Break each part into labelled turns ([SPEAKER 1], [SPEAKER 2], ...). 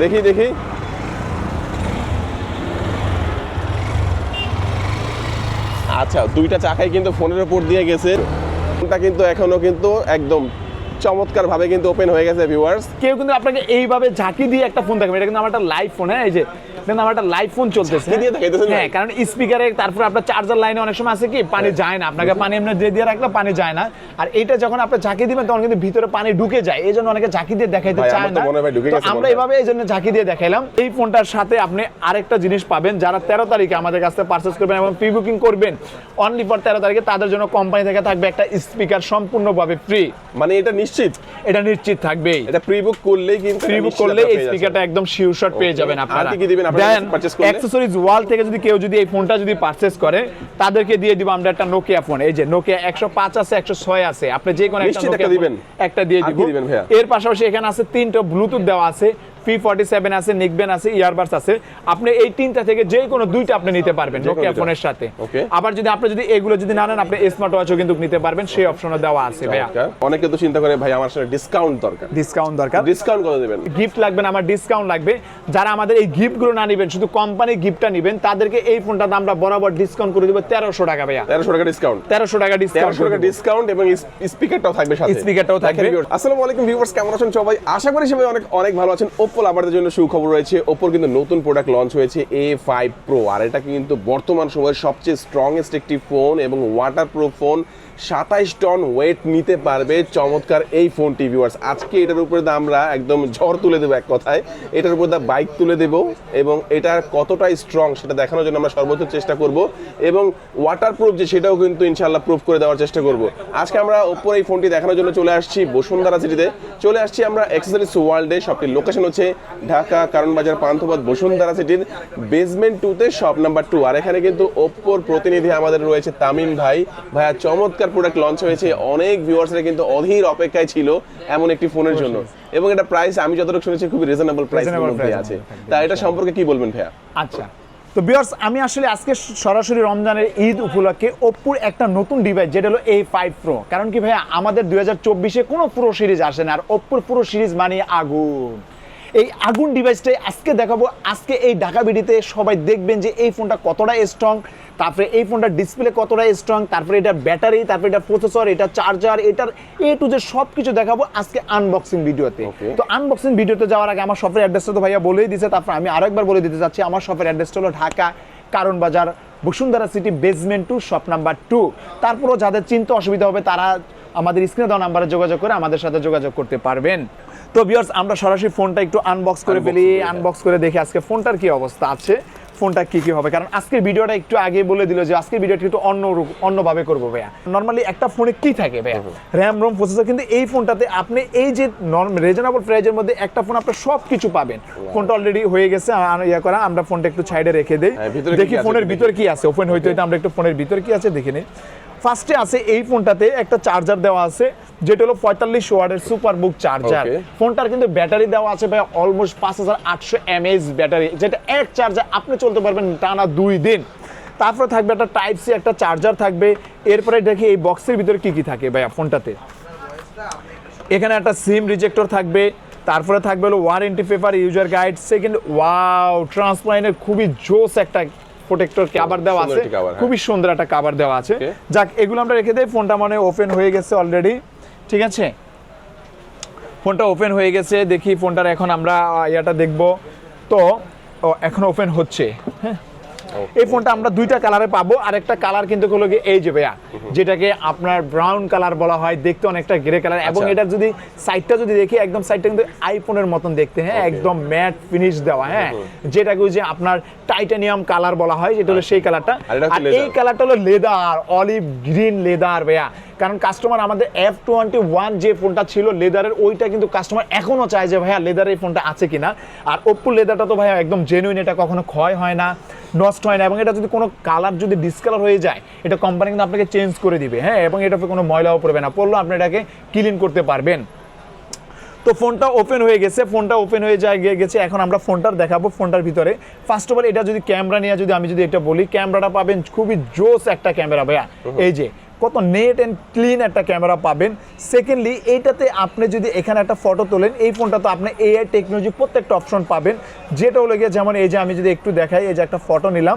[SPEAKER 1] দেখি দেখি। আচ্ছা দুইটা চাকাই কিন্তু ফোনের উপর দিয়ে গেছে। ফোনটা কিন্তু এখনও কিন্তু একদম চমৎকার ভাবে কিন্তু ওপেন হয়ে গেছে ভিউয়ার্স
[SPEAKER 2] কেউ কিন্তু আপনাকে এইভাবে ঝাঁকি দিয়ে একটা ফোন দেখাবে। এটা কিন্তু আমার একটা লাইভ ফোন হ্যাঁ? এই যে কিন্তু আমার একটা লাইভ ফোন চলতেছে। হ্যাঁ কারণ স্পিকারে তারপর আপনার চার্জার লাইনে অনেক সময় আছে কি পানি যায় না। আপনাকে পানি এমনি দিয়ে দিয়ে রাখলে পানি যায় না। আর এইটা যখন আপনি ঝাঁকি দিবেন তখন কিন্তু ভিতরে পানি ঢুকে যায়। এই জন্য অনেকে ঝাঁকি দিয়ে দেখাইতে চায় না।
[SPEAKER 1] হয়
[SPEAKER 2] আমরা
[SPEAKER 1] হয়।
[SPEAKER 2] এইভাবে এই জন্য ঝাঁকি দিয়ে দেখাইলাম। এই ফোনটার সাথে আপনি আরেকটা জিনিস পাবেন। যারা তেরো তারিখে আমাদের কাছ থেকে পারচেস করবেন এবং প্রি বুকিং করবেন অনলি ফর তেরো তারিখে তাদের জন্য কোম্পানি থেকে থাকবে একটা স্পিকার সম্পূর্ণভাবে ফ্রি
[SPEAKER 1] মানে এটা নিশ্চিত?
[SPEAKER 2] এটা নিশ্চিত থাকবেই।
[SPEAKER 1] এটা প্রি বুক করলেই কিন্তু
[SPEAKER 2] প্রি বুক করলে এই স্পিকারটা একদম শিওর শট পেয়ে যাবেন
[SPEAKER 1] আর
[SPEAKER 2] আপনারা।
[SPEAKER 1] কি কি দিবেন আপনারা
[SPEAKER 2] দেন অ্যাকসেসরিজ ওয়াল থেকে যদি কেউ যদি এই ফোনটা যদি পারচেজ করে তাদেরকে দিয়ে দিব আমরা একটা নোকিয়া ফোন এই যে নোকিয়া একশো পাঁচ আছে একশো ছয় আছে। আপনি যে কোনো একটা
[SPEAKER 1] দিবেন?
[SPEAKER 2] একটা দিয়ে দিব।
[SPEAKER 1] দিবেন
[SPEAKER 2] এর পাশাপাশি এখানে আছে তিনটা ব্লুটুথ দেওয়া আছে। পি ফর্টি সেভেন আছে নিকবেন আছে ইয়ারবাডস আছে। আপনি এই তিনটা থেকে যে কোনো দুইটা আপনি নিতে পারবেন নোকিয়া ফোনের সাথে। আবার যদি আপনি যদি এগুলো যদি না নেন আপনি স্মার্ট ওয়াচও কিন্তু নিতে পারবেন সেই অপশনও দেওয়া আছে ভাইয়া।
[SPEAKER 1] অনেকে তো চিন্তা করে ভাই আমার সাথে ডিসকাউন্ট দরকার।
[SPEAKER 2] ডিসকাউন্ট দরকার।
[SPEAKER 1] ডিসকাউন্ট কত দেবেন?
[SPEAKER 2] গিফট লাগবে না আমার ডিসকাউন্ট লাগবে। যারা আমাদের এই গিফটগুলো না নেবেন শুধু কোম্পানি গিফটটা নেবেন তাদেরকে এই ফোনটা আমরা বরাবর ডিসকাউন্ট করে দেবো তেরোশো টাকা ভাইয়া।
[SPEAKER 1] তেরোশো টাকা ডিসকাউন্ট
[SPEAKER 2] তেরোশো টাকা ডিসকাউন্ট
[SPEAKER 1] তেরোশো টাকা ডিসকাউন্ট এবং স্পিকারটাও থাকবে সাথে।
[SPEAKER 2] স্পিকারটাও থাকবে।
[SPEAKER 1] আসসালামু আলাইকুম ভিউয়ার্স কেমন আছেন সবাই? আশা করি সবাই অনেক অনেক ভালো আছেন। ওপ্পো লাভারদের জন্য সুখবর রয়েছে। ওপ্পোর কিন্তু নতুন প্রোডাক্ট লঞ্চ হয়েছে এ ফাইভ প্রো আর এটা কিন্তু বর্তমান সময়ের সবচেয়ে স্ট্রংগেস্ট একটি ফোন এবং ওয়াটার প্রুফ ফোন সাতাইশ টন ওয়েট নিতে পারবে চমৎকার এই ফোনটি ভিউয়ার্স আজকে এটার উপরে আমরা একদম ঝড় তুলে দেবো এক কথায়। এটার উপর দা বাইক তুলে দেবো এবং এটার কতটা স্ট্রং সেটা দেখানোর জন্য আমরা সর্বোচ্চ চেষ্টা করব এবং ওয়াটার প্রুফ যে সেটাও কিন্তু ইনশাল্লাহ প্রুফ করে দেওয়ার চেষ্টা করব। আজকে আমরা ওপর এই ফোনটি দেখানোর জন্য চলে আসছি বসুন্ধরা সিটিতে চলে আসছি আমরা অ্যাক্সেসরিজ ওয়ার্ল্ডে শপটির লোকেশন হচ্ছে ঢাকা কারণবাজার পান্থপথ বসুন্ধরা সিটির বেসমেন্ট টুতে শপ নাম্বার টু আর এখানে কিন্তু ওপ্পোর প্রতিনিধি আমাদের রয়েছে তামিম ভাই। ভাইয়া চমৎকার প্রোডাক্ট লঞ্চ হয়েছে। অনেক ভিউয়ার্সরা কিন্তু অধীর অপেক্ষায় ছিল এমন একটি ফোনের জন্য। এবং এটা প্রাইস আমি যতটুকু শুনেছি খুবই রিজনেবল
[SPEAKER 2] এর
[SPEAKER 1] আছে। তা এটা সম্পর্কে কি বলবেন ভাইয়া?
[SPEAKER 2] আচ্ছা। তো বিয়ার্স আমি আসলে আজকে সরাসরি রমজানের ঈদ উপলক্ষে ওপ্পোর একটা নতুন ডিভাইস যেটা হলো এই ফাইভ প্রো কারণ কি ভাইয়া আমাদের দুই হাজার চব্বিশে কোনো পুরো সিরিজ আসে না। আর ওপ্পোর পুরো সিরিজ মানে আগুন। এই আগুন ডিভাইসটাই আজকে দেখাবো। আজকে এই ঢাকা বিডিতে সবাই দেখবেন যে এই ফোনটা কতটা স্ট্রং তারপরে এই ফোনটার ডিসপ্লে কতটা স্ট্রং তারপরে এটার ব্যাটারি তারপরে এটার প্রসেসর এটা চার্জার এটার এ টু যে সব কিছু দেখাবো আজকে আনবক্সিং ভিডিওতে তো আনবক্সিং ভিডিওতে যাওয়ার আগে আমার শপের অ্যাড্রেসটা তো ভাইয়া বলেই দিয়েছে তারপর আমি আরেকবার বলে দিতে চাচ্ছি আমার শপের অ্যাড্রেসটা হলো Dhaka Karwan Bazar Bashundhara city basement two shop number two তারপরও যাদের চিন্তা অসুবিধা হবে তারা আমাদের স্ক্রিনে দেওয়া নাম্বারে যোগাযোগ করে আমাদের সাথে যোগাযোগ করতে পারবেন। তো বিয়ার্স আমরা সরাসরি ফোনটা একটু আনবক্স করে ফেলি। আনবক্স করে দেখি আজকে ফোনটার কি অবস্থা আছে ফোনটা কি কি হবে? কারণ আজকের ভিডিওটা একটু আগে বলে দিল যে আজকের ভিডিওটা একটু অন্য রূপ- অন্যভাবে করব ভাইয়া। নর্মালি একটা ফোনে কি থাকে ভাইয়া? র্যাম রোম প্রসেসর কিন্তু এই ফোনটাতে আপনি এই যে রিজনেবল প্রাইজের মধ্যে একটা ফোন আপনার সব কিছু পাবেন ফোনটা অলরেডি হয়ে গেছে ইয়া করা আমরা ফোনটা একটু সাইডে রেখে দিই। দেখি ফোনের ভিতরে কি আছে? ওপেন হইতে হইতে আমরা একটু ফোনের ভিতরে কি আছে দেখে নিই। ফার্স্টে আছে এই ফোনটাতে একটা চার্জার দেওয়া আছে যেটা হলো পঁয়তাল্লিশ ওয়ার্ডের সুপার বুক চার্জার ফোনটার কিন্তু ব্যাটারি দেওয়া আছে ভাই অলমোস্ট পাঁচ হাজার আটশো এমএএইচ ব্যাটারি যেটা এক চার্জার আপনি চলতে পারবেন টানা দুই দিন। তারপরে থাকবে একটা টাইপ সি একটা চার্জার থাকবে। এরপরে দেখি এই বক্সের ভিতরে কি কি থাকে ভাইয়া ফোনটাতে। এখানে একটা সিম রিজেক্টর থাকবে তারপরে থাকবে হলো warranty paper user guide second wow ট্রান্সপ্লাইনের খুবই জোস একটা প্রোটেক্টর আবার দেওয়া আছে।
[SPEAKER 1] হ্যাঁ।
[SPEAKER 2] খুবই সুন্দর একটা কাভার দেওয়া আছে। যাক এগুলো আমরা রেখে দেই। ফোনটা মানে ওপেন হয়ে গেছে অলরেডি ঠিক আছে? ফোনটা ওপেন হয়ে গেছে। দেখি ফোনটার এখন আমরা ইয়াটা দেখব। তো এখন ওপেন হচ্ছে। হ্যাঁ? এই ফোনটা আমরা দুইটা কালারে পাবো আর একটা কালার কিন্তু হলো গিয়ে এই যে ভাইয়া যেটাকে আপনার ব্রাউন কালার বলা হয় দেখতে অনেকটা গ্রে কালার এবং
[SPEAKER 1] এটা
[SPEAKER 2] এটার যদি সাইডটা যদি দেখি একদম সাইডটা কিন্তু আইফোনের মতন দেখতে হ্যাঁ একদম ম্যাট ফিনিশ দেওয়া হ্যাঁ। যেটাকে ওই যে আপনার টাইটানিয়াম কালার বলা হয় যেটা হলো সেই কালারটা
[SPEAKER 1] আর
[SPEAKER 2] এই কালারটা হলো লেদার অলিভ গ্রিন লেদার ভাইয়া। কারণ কাস্টমার আমাদের এফ টোয়েন্টি ওয়ান যে ফোনটা ছিল লেদারের ওইটা কিন্তু কাস্টমার এখনও চায় যে ভাইয়া লেদারের এই ফোনটা আছে কিনা? আর ওপ্পো লেদারটা তো ভাইয়া একদম জেনুইন এটা কখনো ক্ষয় হয় না নষ্ট হয় না এবং এটা যদি কোনো কালার যদি ডিসকালার হয়ে যায় এটা কোম্পানি কিন্তু আপনাকে চেঞ্জ করে দিবে হ্যাঁ? এবং এটাতে কোনো ময়লাও পড়বে না পড়লেও আপনি এটাকে ক্লিন করতে পারবেন। তো ফোনটা ওপেন হয়ে গেছে ফোনটা ওপেন হয়ে যায় গিয়ে গেছে এখন আমরা ফোনটার দেখাবো ফোনটার ভিতরে। ফার্স্ট অফ অল এটা যদি ক্যামেরা নিয়ে যদি আমি যদি এটা বলি ক্যামেরাটা পাবেন খুবই জোস একটা ক্যামেরা ভাইয়া। এই যে কত নেট অ্যান্ড ক্লিন একটা ক্যামেরা পাবেন। সেকেন্ডলি এইটাতে আপনি যদি এখানে একটা ফটো তোলেন, এই ফোনটা তো আপনি এআই টেকনোলজি প্রত্যেকটা অপশন পাবেন। যেটা হলো গিয়ে, যেমন এই যে আমি যদি একটু দেখাই, এই যে একটা ফটো নিলাম।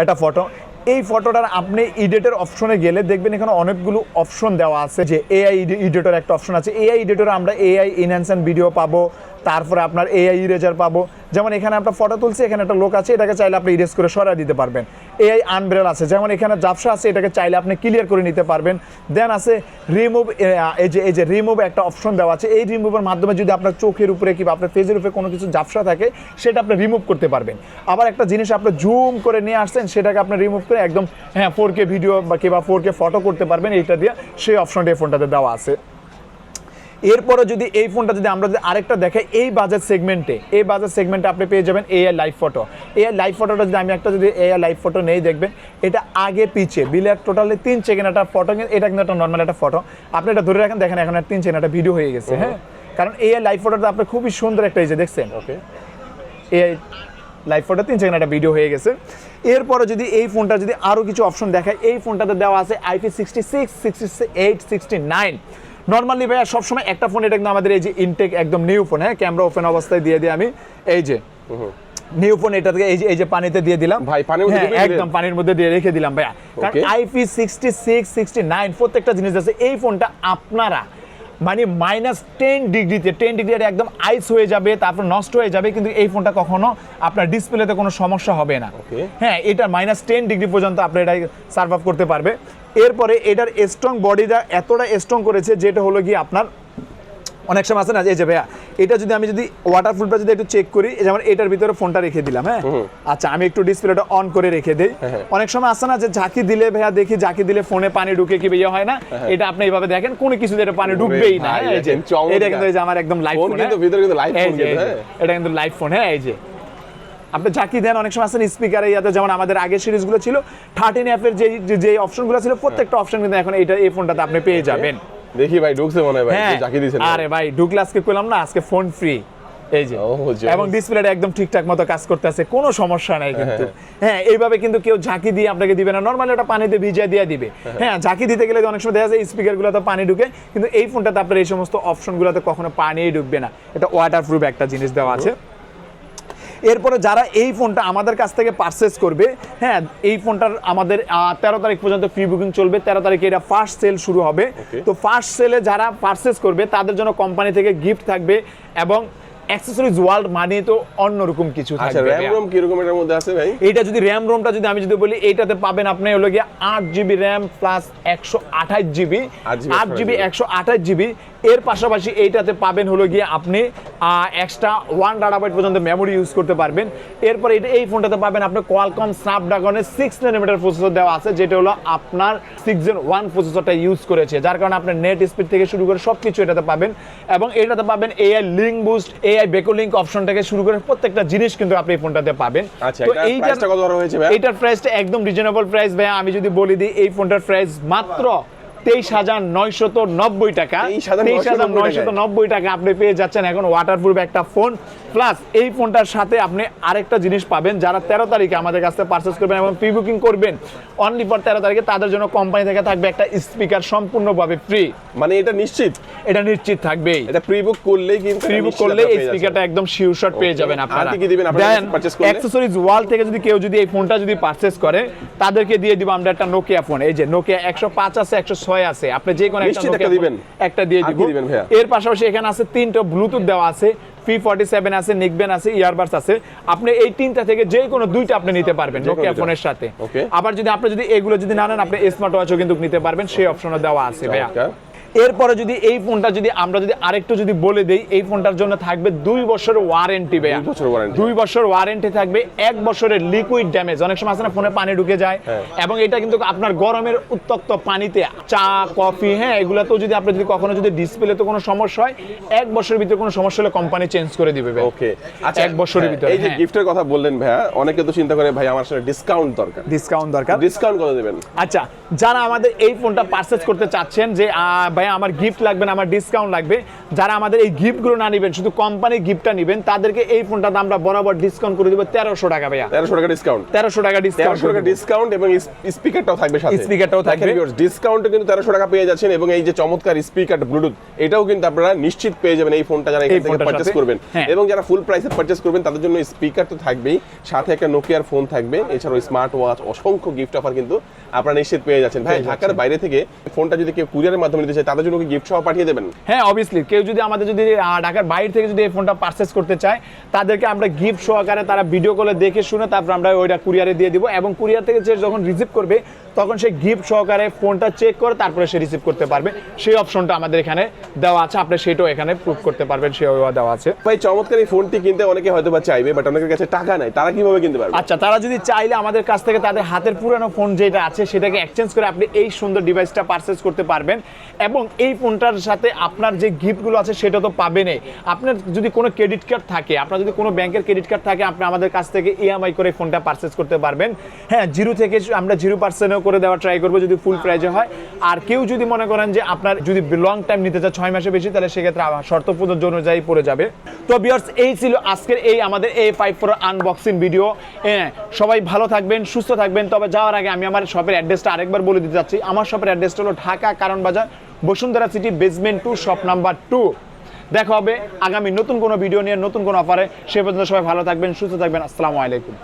[SPEAKER 2] একটা ফটো এই ফটোটার আপনি এডিটের অপশনে গেলে দেখবেন এখানে অনেকগুলো অপশন দেওয়া আছে। যে এআই এডিটর একটা অপশন আছে। এআই এডিটরে আমরা এআই ইনহ্যান্সেন্ট ভিডিও পাবো। তারপরে আপনার এআই ইরেজার পাবো। যেমন এখানে আপনার ফটো তুলছি, এখানে একটা লোক আছে, এটাকে চাইলে আপনি ইরেজ করে সরাই দিতে পারবেন। এআই আনব্রেল আছে। যেমন এখানে জাপসা আছে, এটাকে চাইলে আপনি ক্লিয়ার করে নিতে পারবেন। দেন আছে রিমুভ এই যে এই যে রিমুভ একটা অপশন দেওয়া আছে। এই রিমুভের মাধ্যমে যদি আপনার চোখের উপরে কিংবা আপনার ফেজের উপরে কোনো কিছু জাপসা থাকে, সেটা আপনি রিমুভ করতে পারবেন। আবার একটা জিনিস আপনি জুম করে নিয়ে আসছেন, সেটাকে আপনি রিমুভ করে একদম হ্যাঁ ফোর ভিডিও বা কিংবা ফোর ফটো করতে পারবেন। এইটা দিয়ে সেই অপশনটা এই ফোনটাতে দেওয়া আছে। এরপরে যদি এই ফোনটা যদি আমরা যদি আরেকটা দেখাই এই বাজার সেগমেন্টে এই বাজার সেগমেন্টে আপনি পেয়ে যাবেন AI live photo AI live ফটোটা যদি আমি একটা যদি এআই লাইভ ফটো নেই দেখবেন এটা আগে পিছে বিলের টোটালি তিন সেকেন্ড একটা ফটো এটা কিন্তু একটা নর্মাল একটা ফটো আপনি এটা ধরে রাখেন দেখেন এখন একটা তিন সেকেন্ড একটা ভিডিও হয়ে গেছে হ্যাঁ? কারণ এআই লাইভ ফটোটা আপনি খুবই সুন্দর একটা এই যে দেখছেন।
[SPEAKER 1] ওকে।
[SPEAKER 2] এআই লাইভ ফটো তিন সেকেন্ড একটা ভিডিও হয়ে গেছে। এরপরে যদি এই ফোনটা যদি আরও কিছু অপশন দেখায় এই ফোনটাতে দেওয়া আছে IP sixty six sixty eight sixty nine normally ভাইয়া সবসময় একটা ফোন এটা কিন্তু আমাদের এই যে ইনটেক একদম নিউ ফোন হ্যাঁ? ক্যামেরা ওপেন অবস্থায় দিয়ে দিই আমি। এই যে নিউ ফোন এটা থেকে এই যে এই যে পানিতে দিয়ে দিলাম।
[SPEAKER 1] ভাই, পানির মধ্যে
[SPEAKER 2] হ্যাঁ? একদম পানির মধ্যে দিয়ে রেখে দিলাম ভাইয়া। কারণ IP sixty six sixty nine প্রত্যেকটা জিনিস আছে। এই ফোনটা আপনারা মানে মাইনাস টেন ডিগ্রিতে টেন ডিগ্রি একদম আইস হয়ে যাবে তারপর নষ্ট হয়ে যাবে কিন্তু এই ফোনটা কখনো আপনার ডিসপ্লেতে কোনো সমস্যা হবে না। হ্যাঁ এটা মাইনাস টেন ডিগ্রি পর্যন্ত আপনি এটা সার্ভ আপ করতে পারবে। এরপরে এটার স্ট্রং বডিটা এতটা স্ট্রং করেছে যেটা হলো গিয়ে আপনার অনেক সময় আছে না এই যে ভাইয়া এটা যদি আমি যদি ওয়াটারপ্রুফটা যদি একটু চেক করি যেমন এটার ভিতরে ফোনটা রেখে দিলাম হ্যাঁ? আচ্ছা আমি একটু ডিসপ্লেটা অন করে রেখে দেই।
[SPEAKER 1] হ্যাঁ।
[SPEAKER 2] অনেক সময় আসে না যে ঝাঁকি দিলে ভাইয়া দেখি ঝাঁকি দিলে ফোনে পানি ঢুকে কি ইয়ে হয় না? এটা আপনি এইভাবে দেখেন কোনো কিছু এটা পানি ঢুকবেই না হ্যাঁ, এই যে এটা কিন্তু এই যে আমার একদম লাইভ
[SPEAKER 1] ফোন কিন্তু ভিতরে কিন্তু live ফোন হ্যাঁ।
[SPEAKER 2] এটা কিন্তু লাইভ ফোন হ্যাঁ এই যে। আপনি ঝাঁকি দেন অনেক সময় আছেন স্পিকারে ইয়াতে যেমন আমাদের আগের সিরিজগুলো ছিল থার্টিন অ্যাপের যে যে- অপশনগুলো ছিল প্রত্যেকটা অপশন কিন্তু এখন এটা এই ফোনটাতে আপনি পেয়ে যাবেন।
[SPEAKER 1] দেখি ভাই ঢুকছে মনে হয় ভাই
[SPEAKER 2] হ্যাঁ।
[SPEAKER 1] দিছেন
[SPEAKER 2] আরে ভাই ঢুকলে আজকে করলাম না আজকে ফোন ফ্রি এই যে। এবং ডিসপ্লেটা একদম ঠিকঠাক মতো কাজ করতেছে কোনো সমস্যা নাই কিন্তু। হ্যাঁ। এইভাবে কিন্তু কেউ ঝাঁকি দিয়ে আপনাকে দিবে না। নর্মালি ওটা পানিতে ভিজিয়ে দিয়ে দিবে। হ্যাঁ ঝাঁকি দিতে গেলে অনেক সময় দেখা যায় স্পিকারগুলোতে পানি ঢুকে কিন্তু এই ফোনটাতে আপনার এই সমস্ত অপশনগুলোতে কখনো পানিই ঢুকবে না। এটা ওয়াটার প্রুফ একটা জিনিস দেওয়া আছে। এরপরে যারা এই ফোনটা আমাদের কাছ থেকে পারচেস করবে হ্যাঁ এই ফোনটার আমাদের তেরো তারিখ পর্যন্ত প্রি বুকিং চলবে তেরো তারিখে এটা ফার্স্ট সেল শুরু হবে। তো ফার্স্ট সেলে যারা পারচেস করবে তাদের জন্য কোম্পানি থেকে গিফট থাকবে এবং অ্যাক্সেসরিজ ওয়ার্ল্ড মানে তো অন্যরকম কিছু থাকবে।
[SPEAKER 1] র্যাম রোম এটার মধ্যে আছে ভাই?
[SPEAKER 2] যদি র্যাম রোমটা যদি আমি যদি বলি এইটাতে পাবেন আপনি হলো গিয়ে আট জিবি র্যাম প্লাস একশো আঠাশ জিবি
[SPEAKER 1] 8GB,
[SPEAKER 2] আট জিবি একশো আঠাশ জিবি এর পাশাপাশি এইটাতে পাবেন হলো গিয়ে আপনি এক্সট্রা ওয়ান ডাটাবাইট পর্যন্ত মেমোরি ইউজ করতে পারবেন। এরপর এটা এই ফোনটাতে পাবেন আপনি কোয়ালকম স্ন্যাপড্রাগনের সিক্স নানোমিটার প্রসেসর দেওয়া আছে যেটা হলো আপনার সিক্স জেন ওয়ান প্রসেসরটা ইউজ করেছে। যার কারণে আপনার নেট স্পিড থেকে শুরু করে সব কিছু এটাতে পাবেন। এবং এটাতে পাবেন এআই লিঙ্ক বুস্ট এআই বেকো লিঙ্ক অপশন থেকে শুরু করে প্রত্যেকটা জিনিস কিন্তু আপনি এই ফোনটাতে পাবেন।
[SPEAKER 1] আচ্ছা
[SPEAKER 2] তো এইটার-
[SPEAKER 1] প্রাইসটা ভাই
[SPEAKER 2] একদম রিজনেবল প্রাইস ভাইয়া। আমি যদি বলি দিই এই ফোনটার প্রাইস মাত্র তেইশ হাজার নয়শত নব্বই টাকা। তেইশ হাজার নয়শত নব্বই টাকা আপনি পেয়ে যাচ্ছেন এখন ওয়াটারপ্রুফ একটা ফোন প্লাস এই ফোনটার সাথে আপনি আরেকটা জিনিস পাবেন যারা তেরো তারিখে আমাদের কাছ থেকে পারচেস করবেন এবং প্রি বুকিং করবেন। অনলি ফর তেরো তারিখে তাদের জন্য কোম্পানি থেকে থাকবে একটা স্পিকার সম্পূর্ণভাবে ফ্রি
[SPEAKER 1] মানে এটা নিশ্চিত?
[SPEAKER 2] এটা নিশ্চিত থাকবেই।
[SPEAKER 1] এটা প্রি বুক করলেই কিন্তু
[SPEAKER 2] প্রি বুক করলে এই স্পিকারটা একদম শিওর শট পেয়ে যাবেন আপনারা।
[SPEAKER 1] কি দিবেন আপনারা purchase করলে?
[SPEAKER 2] অ্যাকসেসরিজ ওয়াল থেকে যদি কেউ যদি এই ফোনটা যদি পারচেস করে তাদেরকে দিয়ে দিব আমরা একটা নোকিয়া ফোন এই যে নোকিয়া একশো পাঁচ আছে একশো ছয় আছে। আপনি যে কোনো একটা
[SPEAKER 1] দিবেন?
[SPEAKER 2] একটা দিয়ে দিব।
[SPEAKER 1] দিবেন?
[SPEAKER 2] এর পাশাপাশি এখানে আছে তিনটা ব্লুটুথ দেওয়া আছে পি ফর্টি সেভেন আছে নিকবেন আছে ইয়ারবাডস আছে। আপনি এই তিনটা থেকে যে কোনো দুইটা আপনি নিতে পারবেন নোকিয়া ফোনের সাথে। আবার যদি আপনি যদি এগুলো যদি না নেন আপনি স্মার্ট ওয়াচও কিন্তু নিতে পারবেন সেই অপশনও দেওয়া আছে ভাইয়া। এরপরে যদি এই ফোনটা যদি আমরা যদি আরেকটু যদি বলে দেই এই ফোনটার জন্য থাকবে দুই বছরের ওয়ারেন্টি
[SPEAKER 1] দুই বছর warranty।
[SPEAKER 2] দুই বছর ওয়ারেন্টি থাকবে এক বছরের লিকুইড ড্যামেজ অনেক সময় আছে না ফোনে পানি ঢুকে যায়।
[SPEAKER 1] হ্যাঁ।
[SPEAKER 2] এবং এটা কিন্তু আপনার গরমের উত্তপ্ত পানিতে চা কফি হ্যাঁ এগুলোতেও যদি আপনি যদি কখনো যদি ডিসপ্লেতে কোনো সমস্যা হয় এক বছরের ভিতরে কোনো সমস্যা হলে কোম্পানি চেঞ্জ করে দিবে ভাই
[SPEAKER 1] ওকে আচ্ছা
[SPEAKER 2] এক বছরের
[SPEAKER 1] হ্যাঁ,
[SPEAKER 2] ভিতরে
[SPEAKER 1] এই যে
[SPEAKER 2] হ্যাঁ।
[SPEAKER 1] গিফটের কথা বললেন ভাইয়া অনেকে তো চিন্তা করে ভাই আমার সাথে ডিসকাউন্ট দরকার।
[SPEAKER 2] ডিসকাউন্ট দরকার।
[SPEAKER 1] ডিসকাউন্ট কত দেবেন?
[SPEAKER 2] আচ্ছা যারা আমাদের এই ফোনটা পারচেজ করতে চাচ্ছেন যে ভাই আমার গিফট লাগবে না আমার ডিসকাউন্ট লাগবে। যারা আমাদের এই গিফটগুলো না নেবেন শুধু কোম্পানির গিফটটা নেবেন তাদেরকে এই ফোনটার আমরা বরাবর ডিসকাউন্ট করে দেবো তেরোশো টাকা ভাইয়া।
[SPEAKER 1] তেরোশো টাকা ডিসকাউন্ট
[SPEAKER 2] তেরোশো টাকা ডিসকাউন্ট
[SPEAKER 1] টাকা ডিসকাউন্ট এবং স্পিকারটাও থাকবে সাথে।
[SPEAKER 2] স্পিকারটাও থাকবে।
[SPEAKER 1] ডিসকাউন্টে কিন্তু তেরোশো টাকা পেয়ে যাচ্ছেন এবং এই যে চমৎকার স্পিকার ব্লুটুথ এটাও কিন্তু আপনারা নিশ্চিত পেয়ে যাবেন এই ফোনটা যারা এখান থেকে পারচেস করবেন।
[SPEAKER 2] হ্যাঁ।
[SPEAKER 1] এবং যারা ফুল প্রাইসে পারচেস করবেন তাদের জন্য স্পিকার তো থাকবেই। সাথে একটা নোকিয়ার ফোন থাকবে এছাড়াও স্মার্ট ওয়াচ অসংখ্য গিফট অফার কিন্তু আপনারা নিশ্চিত পেয়ে যাচ্ছেন। ভাই ঢাকার বাইরে থেকে ফোনটা যদি কেউ কুরিয়ারের মাধ্যমে নিতে চায় তাদের জন্য গিফট সহ পাঠিয়ে দেবেন?
[SPEAKER 2] হ্যাঁ অবভিয়াসলি কেউ যদি আমাদের যদি ঢাকার বাইরে থেকে যদি এই ফোনটা পারচেস করতে চায়, তাদেরকে আমরা গিফট সহকারে তারা ভিডিও কলে দেখে শুনে তারপর আমরা ওইটা কুরিয়ারে দিয়ে দিব এবং কুরিয়ার থেকে যে যখন রিসিভ করবে তখন সে গিফট সহকারে ফোনটা চেক করে তারপরে সে রিসিভ করতে পারবে। সেই অপশনটা আমাদের এখানে দেওয়া আছে। আপনি সেটাও এখানে প্রুভ করতে পারবেন সেও দেওয়া আছে।
[SPEAKER 1] ভাই চমৎকার এই ফোনটি কিনতে অনেকে হয়তো বা চাইবে বাট অনেকের কাছে টাকা নাই। তারা কীভাবে কিনতে পারবে?
[SPEAKER 2] আচ্ছা তারা যদি চাইলে আমাদের কাছ থেকে তাদের হাতের পুরানো ফোন যেটা আছে সেটাকে এক্সচেঞ্জ করে আপনি এই সুন্দর ডিভাইসটা পারচেজ করতে পারবেন। এবং এই ফোনটার সাথে আপনার যে গিফটগুলো আছে সেটা তো পাবেনই। আপনার যদি কোনো ক্রেডিট কার্ড থাকে আপনার যদি কোনো ব্যাংকের ক্রেডিট কার্ড থাকে আপনি আমাদের কাছ থেকে ইএমআই করে ফোনটা পারচেজ করতে পারবেন। হ্যাঁ জিরো থেকে আমরা জিরো পার্সেন্টও করে দেওয়ার ট্রাই করব যদি ফুল প্রাইজে হয়। আর কেউ যদি মনে করেন যে আপনার যদি লং টাইম নিতে চায়, ছয় মাসে বেশি, তাহলে সেক্ষেত্রে আবার শর্ত প্রযোজ্য অনুযায়ী পড়ে যাবে। তো বিয়ার্স এই ছিল আজকের এই আমাদের এই ফাইভ ফোর আনবক্সিং ভিডিও হ্যাঁ সবাই ভালো থাকবেন, সুস্থ থাকবেন। তবে যাওয়ার আগে আমি আমার শপের অ্যাড্রেসটা আরেকবার বলে দিতে চাচ্ছি। আমার শপের অ্যাড্রেসটা হলো Dhaka Karwan Bazar, Bashundhara city basement two shop number two দেখা হবে আগামী নতুন কোনো ভিডিও নিয়ে, নতুন কোনো অফারে সে পর্যন্ত সবাই ভালো থাকবেন, সুস্থ থাকবেন। আসসালামু আলাইকুম।